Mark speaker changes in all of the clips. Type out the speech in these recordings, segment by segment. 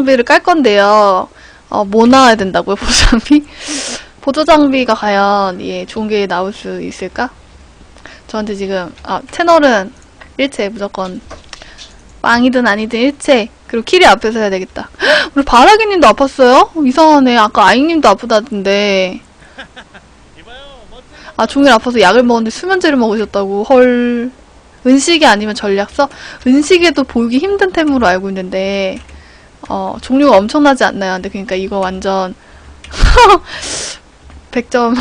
Speaker 1: 장비를 깔 건데요. 어, 뭐 나와야 된다고요, 보조 장비? 보조 장비가 과연, 예, 좋은 게 나올 수 있을까? 저한테 지금, 아, 채널은 일체 무조건, 빵이든 아니든 일체. 그리고 키리 앞에서 해야 되겠다. 헉, 우리 바라기 님도 아팠어요? 이상하네. 아까 아잉 님도 아프다던데. 아, 종일 아파서 약을 먹었는데 수면제를 먹으셨다고. 헐. 은식이 아니면 전략서? 은식에도 보기 힘든 템으로 알고 있는데, 어, 종류가 엄청나지 않나요? 근데 그니까 이거 완전, 100점,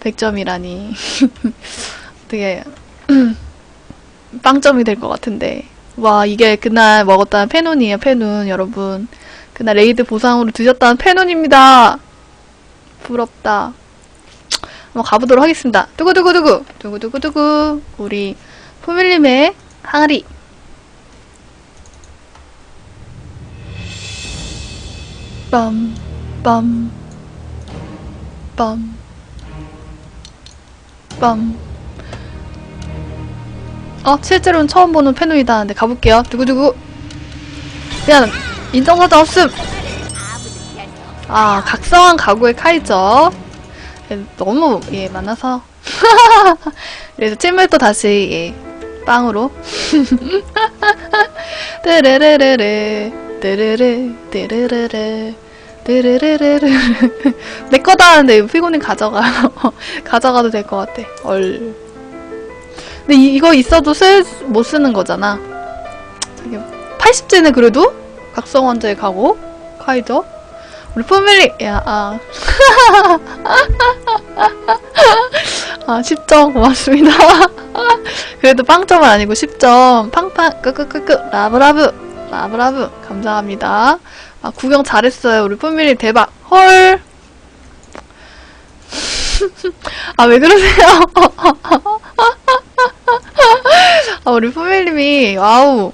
Speaker 1: 100점이라니. 되게, 빵점이 될 것 같은데. 와, 이게 그날 먹었다는 페논이에요, 페논, 여러분. 그날 레이드 보상으로 드셨다는 페논입니다. 부럽다. 한번 가보도록 하겠습니다. 두구두구두구, 두구두구두구, 우리 포밀님의 항아리. 빰, 빰, 빰, 빰. 어, 실제로는 처음 보는 페노이다는데 가볼게요. 두구두구. 그냥 인정사정 없음. 아, 각성한 가구의 카이죠. 예, 너무 예 많아서. 그래서 찜을 또 다시 예 빵으로. 뜨르르르르 뜨르르 뜨르르 르 뜨르르르르 내 거다 하는데 피곤이 가져가 가져가도 될 것 같아. 얼. 근데 이, 이거 있어도 쓸 못 쓰는 거잖아. 저기 80째는 그래도 각성원자에 가고 카이저 우리 포밀리 야 아. 아 10점 고맙습니다. 그래도 빵점은 아니고 10점 팡팡 끄끄끄끄 라브라브 라브라브 감사합니다. 아 구경 잘했어요 우리 포밀리 대박 헐. 아 왜 그러세요? 아 우리 포밀님이 와우